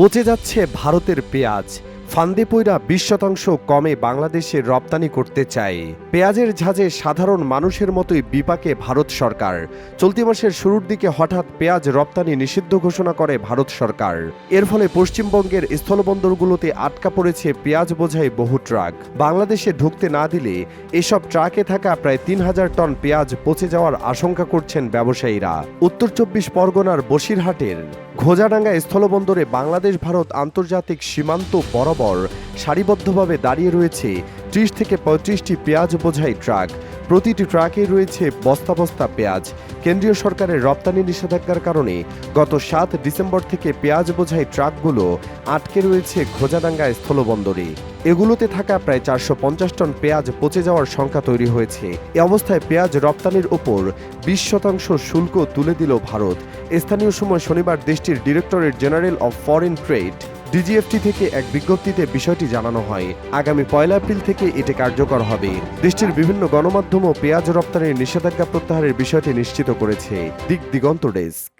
পচে যাচ্ছে ভারতের পেঁয়াজ। ফান্দে পইরা বিশ শতাংশ কমে বাংলাদেশে রপ্তানি করতে চায়। পেঁয়াজের ঝাঁজে সাধারণ মানুষের মতোই বিপাকে ভারত সরকার। চলতি মাসের শুরুর দিকে হঠাৎ পেঁয়াজ রপ্তানি নিষিদ্ধ ঘোষণা করে ভারত সরকার। এর ফলে পশ্চিমবঙ্গের স্থলবন্দরগুলোতে আটকা পড়েছে পেঁয়াজ বোঝাই বহু ট্রাক। বাংলাদেশে ঢুকতে না দিলে এসব ট্রাকে থাকা প্রায় তিন হাজার টন পেঁয়াজ পচে যাওয়ার আশঙ্কা করছেন ব্যবসায়ীরা। উত্তর চব্বিশ পরগনার বসিরহাটের ঘোজাডাঙ্গা স্থলবন্দরে বাংলাদেশ ভারত আন্তর্জাতিক সীমান্ত বরাবর সারিবদ্ধভাবে দাঁড়িয়ে রয়েছে ত্রিশ থেকে পঁয়ত্রিশটি পেঁয়াজ বোঝাই ট্রাক। প্রতিটি ট্রাকে রয়েছে বস্তা বস্তা পেঁয়াজ। কেন্দ্রীয় সরকারের রপ্তানি নিষেধাজ্ঞার কারণে গত সাত ডিসেম্বর থেকে পেঁয়াজ বোঝাই ট্রাকগুলো আটকে রয়েছে ঘোজাডাঙ্গা স্থলবন্দরে। এগুলোতে থাকা প্রায় চারশো পঞ্চাশ টন পেঁয়াজ পচে যাওয়ার সংখ্যা তৈরি হয়েছে। এ অবস্থায় পেঁয়াজ রপ্তানির ওপর বিশ শতাংশ শুল্ক তুলে দিল ভারত। স্থানীয় সময় শনিবার দেশটির directorate general of foreign trade DGFT থেকে এক বিজ্ঞপ্তিতে বিষয়টি জানানো হয়, আগামী পয়লা এপ্রিল থেকে এটি কার্যকর হবে। দেশটির বিভিন্ন গণমাধ্যমও পেঁয়াজ রপ্তানির নিষেধাজ্ঞা প্রত্যাহারের বিষয়টি নিশ্চিত করেছে। দিক দিগন্ত ডেস্ক।